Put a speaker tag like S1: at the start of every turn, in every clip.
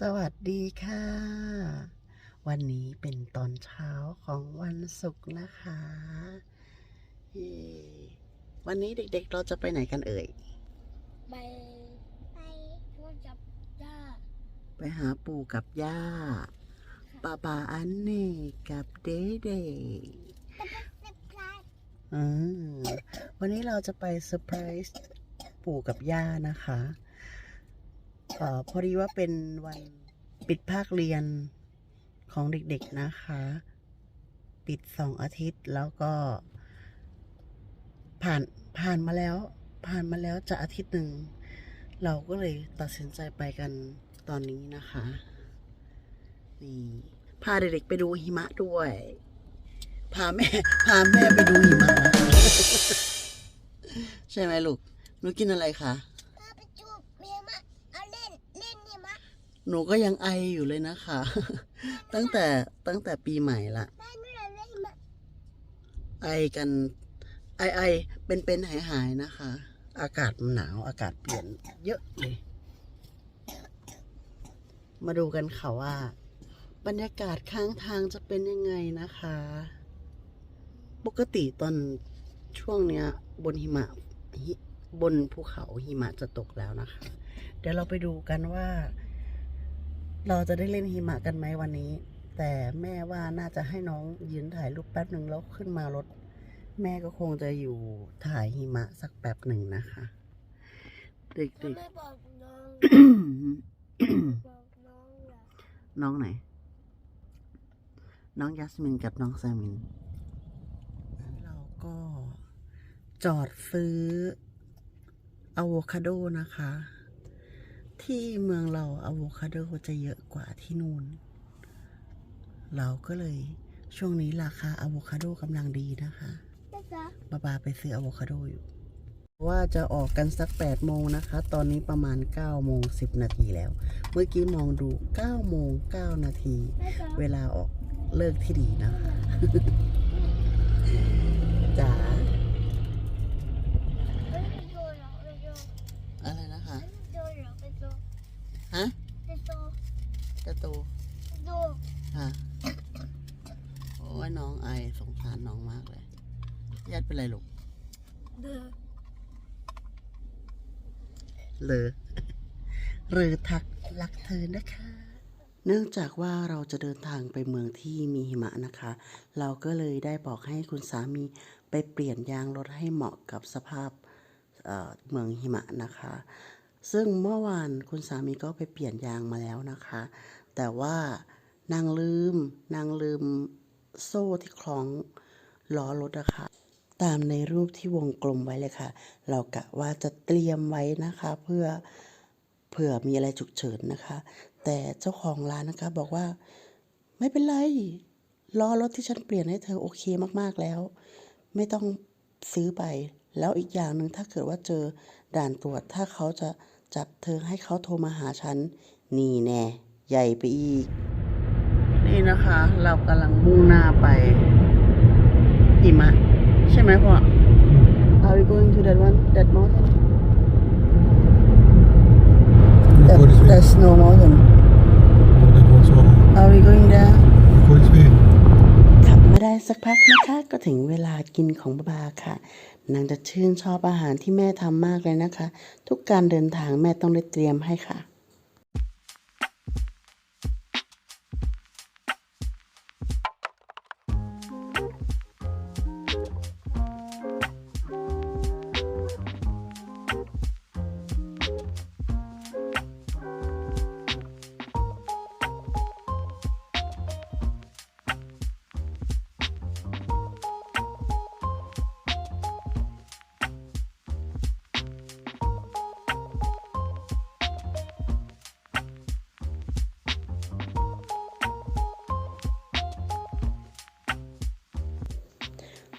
S1: สวัสดีค่ะ วันนี้เป็นตอนเช้าของวันศุกร์นะคะเย้วันนี้เด็กๆเราจะไปไหนกันเอ่ย
S2: ไป ไปพูดกับย่า
S1: ไปหาปู่กับย่าป้าป้าอันเน่กับเดเด
S2: เซอร์ไพรส์
S1: อืมวันนี้เราจะไปเซอร์ไพรส์ปู่กับย่านะคะ เอ่อพอดีว่าเป็นวันปิดภาคเรียนของเด็กๆนะคะ ปิดสองอาทิตย์แล้วก็ ผ่านผ่านมาแล้ว ผ่านมาแล้วจะอาทิตย์หนึ่ง เราก็เลยตัดสินใจไปกันตอนนี้นะคะ นี่พาเด็กๆไปดูหิมะด้วย พาแม่พาแม่ไปดูหิมะ ใช่ไหมลูกหนูกินอะไรคะ
S2: ป้าไปจูบเมียมาเอาเล่นเล่นเนี่ยมะ
S1: หนูก็ยังไออยู่เลยนะคะ ตั้งแต่ตั้งแต่ปีใหม่ละ
S2: ไอ
S1: กัน ไอไอเป็นเป็นหายหายนะคะ อากาศมันหนาวอากาศเปลี่ยนเยอะเลยมาดูกันค่ะว่า บรรยากาศข้างทางจะเป็นยังไงนะคะ ปกติตอนช่วงเนี้ย บนหิมะบนภูเขาหิมะจะตกแล้วนะคะ เดี๋ยวเราไปดูกันว่า เราจะได้เล่นหิมะกันไหมวันนี้ แต่แม่ว่าน่าจะให้น้องยืนถ่ายรูปแป๊บหนึ่งแล้วขึ้นมารถ แม่ก็คงจะอยู่ถ่ายหิมะสักแป๊บหนึ่งนะคะ เด็
S2: ทำ
S1: ก
S2: ไมบอกน้อง
S1: ๆ
S2: บอกน้องล่ะ
S1: น้องไหน น้องยัสมินกับน้องแซมิน เราก็จอดซื้ออะโวคาโดนะคะ ที่เมืองเราอะโวคาโดจะเยอะกว่าที่นู่น เราก็เลยช่วงนี้ราคาอะโวคาโดกำลังดีนะคะ
S2: จ๊ะจ๊ะ
S1: บาบาไปซื้ออะโวคาโดอยู่ ว่าจะออกกันสัก8โมงนะคะ ตอนนี้ประมาณ9โมง10 นาทีแล้ว เมื่อกี้มองดู9โมง9นาที
S2: แม่จ๊ะ
S1: เวลาออกเลิกที่ดีนะคะจ๋า
S2: เอ้ยไปดูเหรอไปดู
S1: อะไรนะคะ
S2: ไปดูเหรอไปดู
S1: ฮะ
S2: ไปดู
S1: กระตู
S2: ไปดู
S1: ค่ะโอ้ยน้องไอสงสารน้องมากเลยญาติเป็นไรลูก
S2: เดือ
S1: เลยหรือทักรักเธอนะคะ เนื่องจากว่าเราจะเดินทางไปเมืองที่มีหิมะนะคะ เราก็เลยได้บอกให้คุณสามีไปเปลี่ยนยางรถให้เหมาะกับสภาพเอ่อเมืองหิมะนะคะ ซึ่งเมื่อวานคุณสามีก็ไปเปลี่ยนยางมาแล้วนะคะ แต่ว่านางลืม นางลืมโซ่ที่คล้องล้อรถนะคะ ตามในรูปที่วงกลมไว้เลยค่ะ เรากะว่าจะเตรียมไว้นะคะ เพื่อเผื่อมีอะไรฉุกเฉินนะคะ แต่เจ้าของร้านนะคะบอกว่าไม่เป็นไรล้อรถที่ฉันเปลี่ยนให้เธอโอเคมากๆแล้ว ไม่ต้องซื้อไป แล้วอีกอย่างหนึ่งถ้าเกิดว่าเจอด่านตรวจถ้าเขาจะจับเธอให้เขาโทรมาหาฉันนี่แน่ ใหญ่ไปอีก นี่นะคะ เรากำลังมุ่งหน้าไปหิมะใช่ไหมพ่อ Are we going to that one that mountain that,
S3: Går det fel?
S1: that snow mountain
S3: Ja, det var så.
S1: Are we going there
S3: Det går ju fel.
S1: ขับมาได้สักพักนะคะก็ถึงเวลากินของบาบาค่ะนางจะชื่นชอบอาหารที่แม่ทำมากเลยนะคะ ทุกการเดินทางแม่ต้องได้เตรียมให้ค่ะ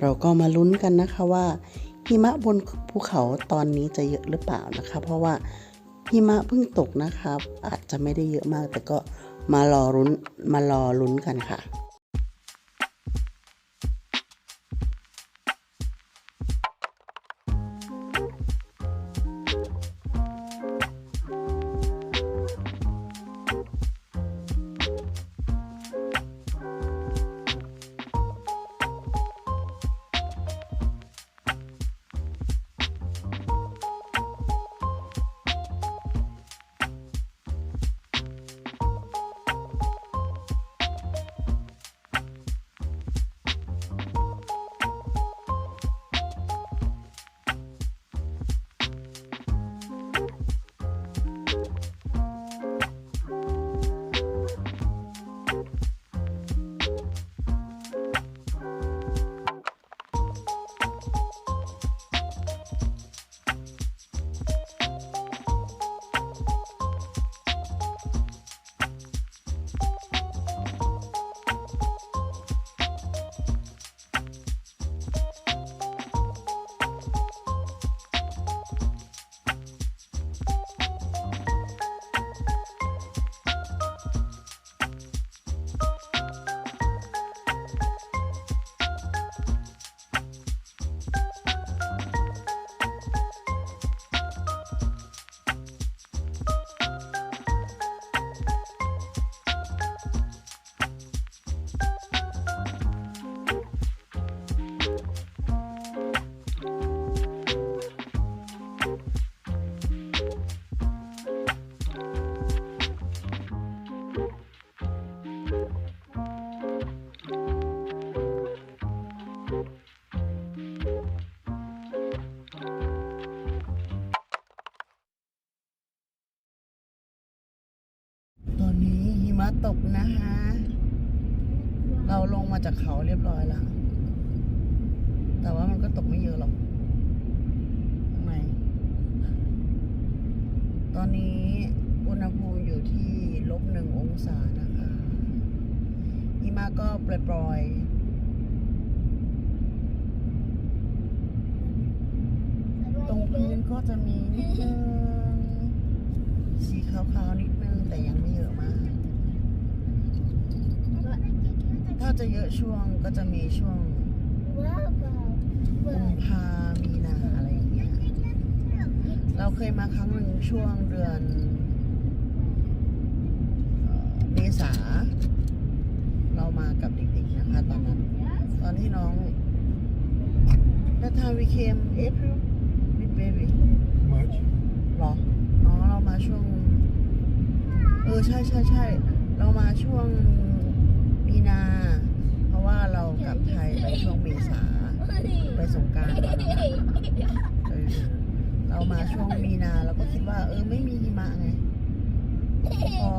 S1: เราก็มาลุ้นกันนะคะว่าหิมะบนภูเขาตอนนี้จะเยอะหรือเปล่านะคะ เพราะว่าหิมะเพิ่งตกนะครับอาจจะไม่ได้เยอะมาก แต่ก็มารอลุ้นมารอลุ้นกันค่ะ จากเขาเรียบร้อยแล้วแต่ว่ามันก็ตกไม่เยอะหรอกทำไมตอนนี้อุณหภูมิอยู่ที่ลบหนึ่งองศานะคะหิมะก็ปล่อยๆ ตรงพื้นก็จะมีนิดนึง สีขาวๆนิดนึง แต่ยังไม่เยอะมาก ถ้าจะเยอะช่วงก็จะมีช่วงกุมภามีนาอะไรอย่างเงี้ย เราเคยมาครั้งหนึ่งช่วงเดือนเอ่อเมษา เรามากับเด็กๆนะคะ ตอนนั้น ตอนที่น้อง That time we came April with baby
S3: Much.
S1: หรอ อ๋อ เรามาช่วง เออ ใช่ใช่ใช่ เรามาช่วง มีนา เพราะว่าเรากลับไทยไปช่วงเมษาไปสงกรารตอนนั้นะเออเรามาช่วงมีนาเราก็คิดว่า เออไม่มีหิมะไงพอ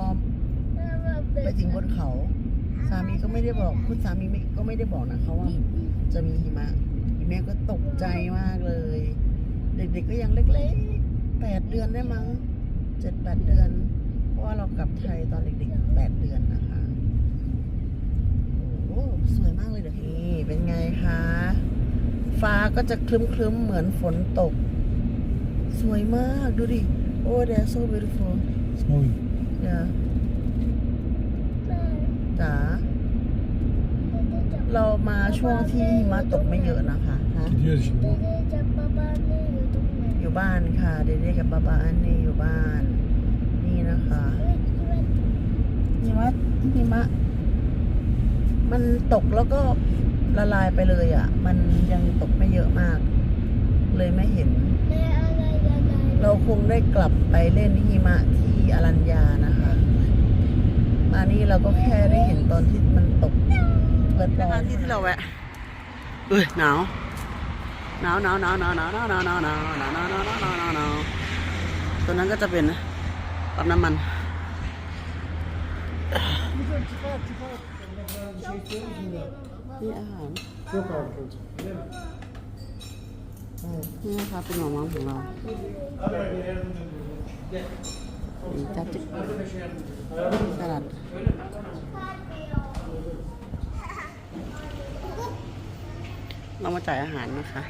S1: ไปถึงบนเขา สามีก็ไม่ได้บอกคุณสามีไม่ก็ไม่ได้บอกนะเขาว่าจะมีหิมะแม่ก็ตกใจมากเลย เด็กๆก็ยังเล็กๆแปดเดือนได้มั้งเจ็ดแปดเดือน เพราะว่าเรากลับไทยตอนเด็กๆแปดเดือนนะคะ โอ้โหสวยมากเลยเดี๋ยวนี้เป็นไงคะ ฟ้าก็จะคลึ้มๆเหมือนฝนตก สวยมากดูดิ โอ้ they're so beautiful
S3: Snowy.
S1: yeah จ๋าเรามาช่วงที่หิมะตกไม่เยอะนะคะฮะ
S3: Gidiyor şimdi.
S1: อยู่บ้านค่ะ เดเดกับบาบาอันนี่อยู่บ้าน นี่นะคะหิมะหิมะ มันตกแล้วก็ ละลายไปเลยอะ่ะ มันยังตกไม่เยอะมาก เลยไม่เห็น เราคงได้กลับไปเล่นหิมะที่อรัญญานะคะ มานี่เราก็แค่ได้เห็นตอนที่มันตกเปิดปลอยที่ที่เราแวะเอ้ยหนาวหนาวหนาวหนาวหนาวหนาวหนาวหนาวหนาวหนาวหนาวหนาวหนาวหนาวหนาวหนาวหนาวตัวนั้นก็จะเป็นปั๊มน้ำมัน นี่อาหารนี่นะคะเป็นหมอมังของเราจับจิกสลัดเรามาจ่ายอาหารนะคะ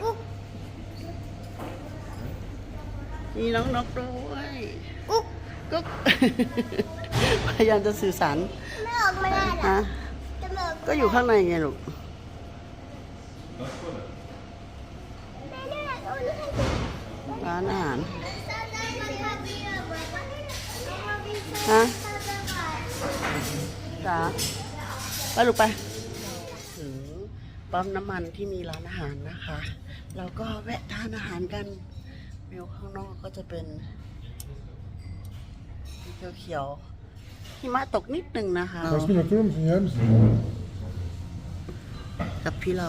S1: มีน้องนกด้วยกุ๊กกุ๊กพยายามจะสื่อสาร
S2: ไม่ออกมาได้หรอ
S1: ฮะ
S2: ก็
S1: อยู่ข้างในไงลูก
S2: แม่เนี่ยโอ้ยให้ดู
S1: ร้านอาหาร
S2: ซาดามันทำดีอะบอกว่าเอาไปซา
S1: ฮะ
S2: ดาก่อน
S1: จ๋าไปลูกไปถึงปั๊มน้ำมันที่มีร้านอาหารนะคะเราก็แวะทานอาหารกันวิวข้างนอกก็จะเป็นเขียวๆหิมะตกนิดนึงนะคะ
S3: Kasmin oturur musun? Yer misin?
S1: กับพี่เรา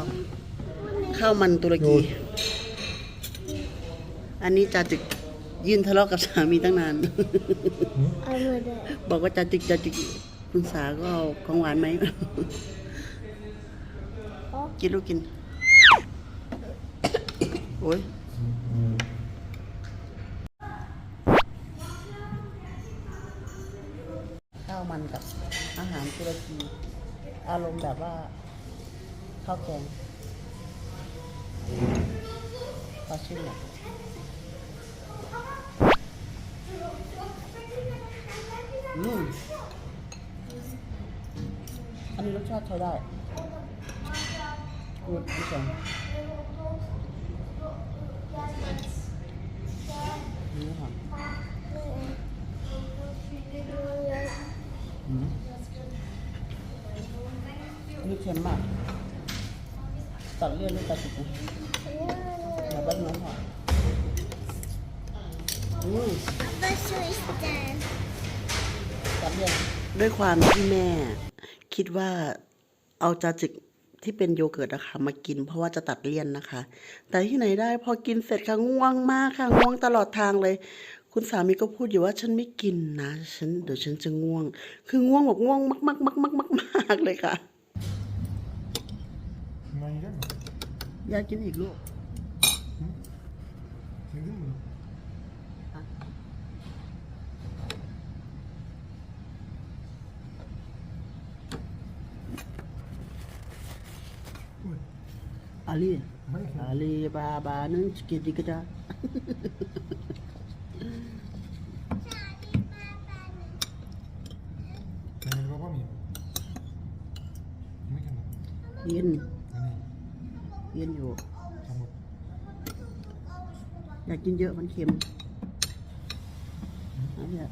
S1: ข้าวมันตุรกี อันนี้จาจึกยืนทะเลาะกับสามีตั้งนาน
S2: เอามาได้
S1: บอกว่าจาจึกจาจึกคุณสาก็เอาของหวานไหม กินลูกกิน โอ้ย ข้าวมันกับอาหารตุรกีอารมณ์แบบว่าข้าวแกงขอชิมหน่อย อืมอันนี้รสชาติใช้ได้กูดผู้ชมนี่ค่ะอืมนี่เค็มมากตัดเลี่ยนหรือตัดติดนะเดี๋ยวแป๊บนึงค่ะอืม
S2: ไปช่วยแจน
S1: ด้วยความที่แม่ คิดว่าเอาจาจิกที่เป็นโยเกิร์ตอะค่ะมากินเพราะว่าจะตัดเลี่ยนนะคะ แต่ที่ไหนได้พอกินเสร็จค่ะง่วงมากค่ะง่วงตลอดทางเลย คุณสามีก็พูดอยู่ว่าฉันไม่กินนะฉันเดี๋ยวฉันจะง่วง คือง่วงแบบง่วงมากมากมากมากมากมากเลยค่ะ
S3: Men igen.
S1: อยากกินอีกลูก อาลี
S3: men
S1: อาลีบาบานึงกินดีก็จะ
S3: Men vill du vara med? Mycket ändå.
S1: เย็น
S3: Nej,
S1: เย็นอยู่
S3: ta bort.
S1: อยากกินเยอะมันเค็มเอาเนี่ย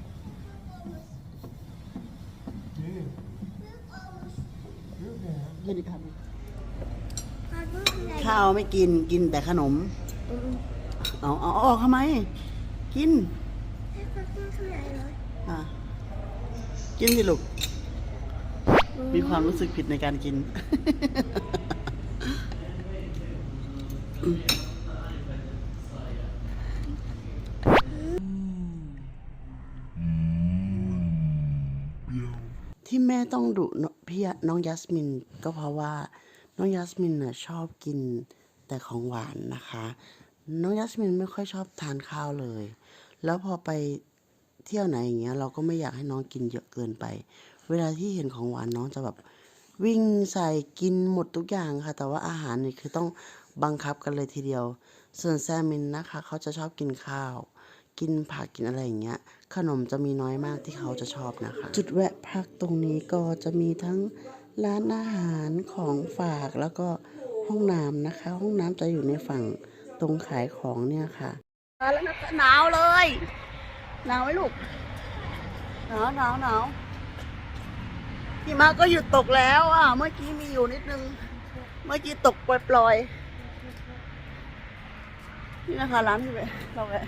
S3: Nej. Jo, det är
S1: เย็นอีกคำ
S2: มันก็คืออะไร
S1: ข้าวไม่กินกินแต่ขนม
S2: อืม
S1: เอาเอาเอาออกทำไม กิน
S2: ให้มันก็คืออะไรเหรอ
S1: อะกินสิลูก มีความรู้สึกผิดในการกิน ที่แม่ต้องดุนพี่ยะน้องยัสมินก็เพราะว่า น้องยัสมินน่ะชอบกินแต่ของหวานนะคะ น้องยัสมินไม่ค่อยชอบทานข้าวเลย แล้วพอไปเที่ยวไหนอย่างเงี้ยเราก็ไม่อยากให้น้องกินเยอะเกินไป เวลาที่เห็นของหวานน้องจะแบบวิ่งใส่กินหมดทุกอย่างค่ะ แต่ว่าอาหารนี่คือต้องบังคับกันเลยทีเดียว ส่วนแซมมินนะคะ เขาจะชอบกินข้าว กินผักกินอะไรอย่างเงี้ย ขนมจะมีน้อยมากที่เขาจะชอบนะคะ จุดแวะพักตรงนี้ก็จะมีทั้ง ร้านอาหารของฝากแล้วก็ห้องน้ำนะคะ ห้องน้ำจะอยู่ในฝั่งตรงขายของเนี่ยค่ะมาแล้วนะคะหนาวเลยหนาวไหมลูกหนาวหนาวหนาวหิมะก็หยุดตกแล้วอะเมื่อกี้มีอยู่นิดนึง เมื่อกี้ตกปล่อยๆนี่นะคะร้านที่ไปเราแวะ